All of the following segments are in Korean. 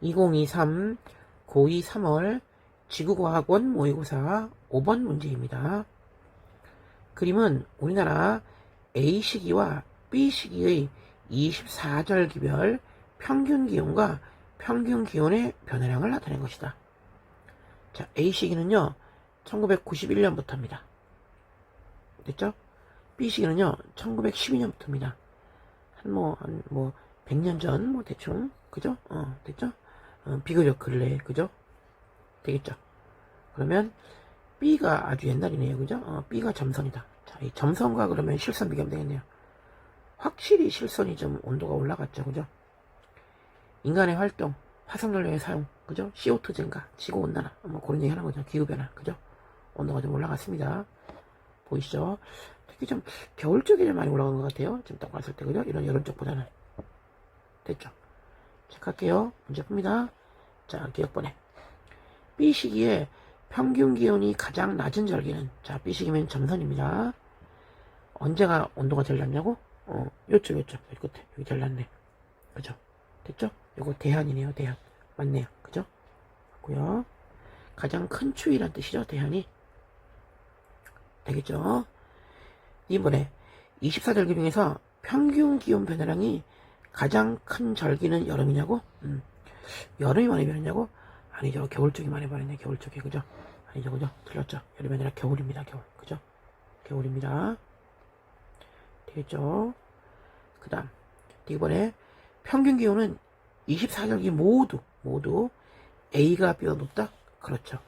2023 고2 3월 지구과학원 모의고사 5번 문제입니다. 그림은 우리나라 A 시기와 B 시기의 24절기별 평균 기온과 평균 기온의 변화량을 나타낸 것이다. 자, A 시기는요, 1991년부터입니다. 됐죠? B 시기는요, 1912년부터입니다. 한 뭐, 한 뭐, 100년 전, 뭐, 대충, 그죠? 어, 됐죠? 어, 비교적 근래, 그죠? 되겠죠? 그러면, B가 아주 옛날이네요, 그죠? 어, B가 점선이다. 자, 이 점선과 그러면 실선 비교하면 되겠네요. 확실히 실선이 좀 온도가 올라갔죠, 그죠? 인간의 활동, 화석연료의 사용, 그죠? CO2 증가, 지구 온난화, 뭐 그런 얘기 하는 거죠. 기후 변화, 그죠? 온도가 좀 올라갔습니다. 보이시죠? 특히 좀 겨울 쪽에 좀 많이 올라간 것 같아요. 지금 딱 봤을 때, 그죠? 이런 여름 쪽보다는. 됐죠? 체크할게요. 문제 풉니다. 자, 기억번에. B 시기에 평균 기온이 가장 낮은 절기는, 자, B 시기면 점선입니다. 언제가 온도가 제일 낮냐고? 어, 요쪽, 요쪽, 여기 끝에. 여기 제일 낮네. 그죠? 됐죠? 요거 대한이네요, 대한. 맞네요. 그죠? 맞고요 가장 큰 추위란 뜻이죠, 대한이. 되겠죠? 이번에 24절기 중에서 평균 기온 변화량이 가장 큰 절기는 여름이냐고? 음, 여름이 많이 변했냐고? 아니죠. 겨울 쪽이 많이 변했네, 겨울 쪽에. 그죠? 아니죠, 그죠? 틀렸죠? 여름이 아니라 겨울입니다, 겨울. 그죠? 겨울입니다. 되겠죠? 그 다음, 이번에 평균 기온은 24절기 모두, 모두 A가 B가 높다? 그렇죠.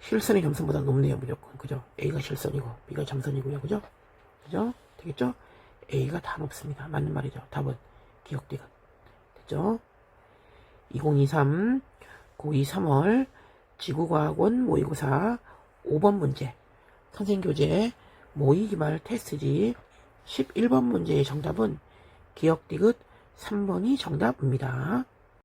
실선이 점선보다 높네요, 무조건. 그죠? A가 실선이고, B가 점선이고요. 그죠? 그죠? 되겠죠? A가 다 높습니다. 맞는 말이죠. 답은 기억디귿. 됐죠? 2023 고2 3월 지구과학원 모의고사 5번 문제 선생교재 모의기말 테스트지 11번 문제의 정답은 기억 디귿 3번이 정답입니다.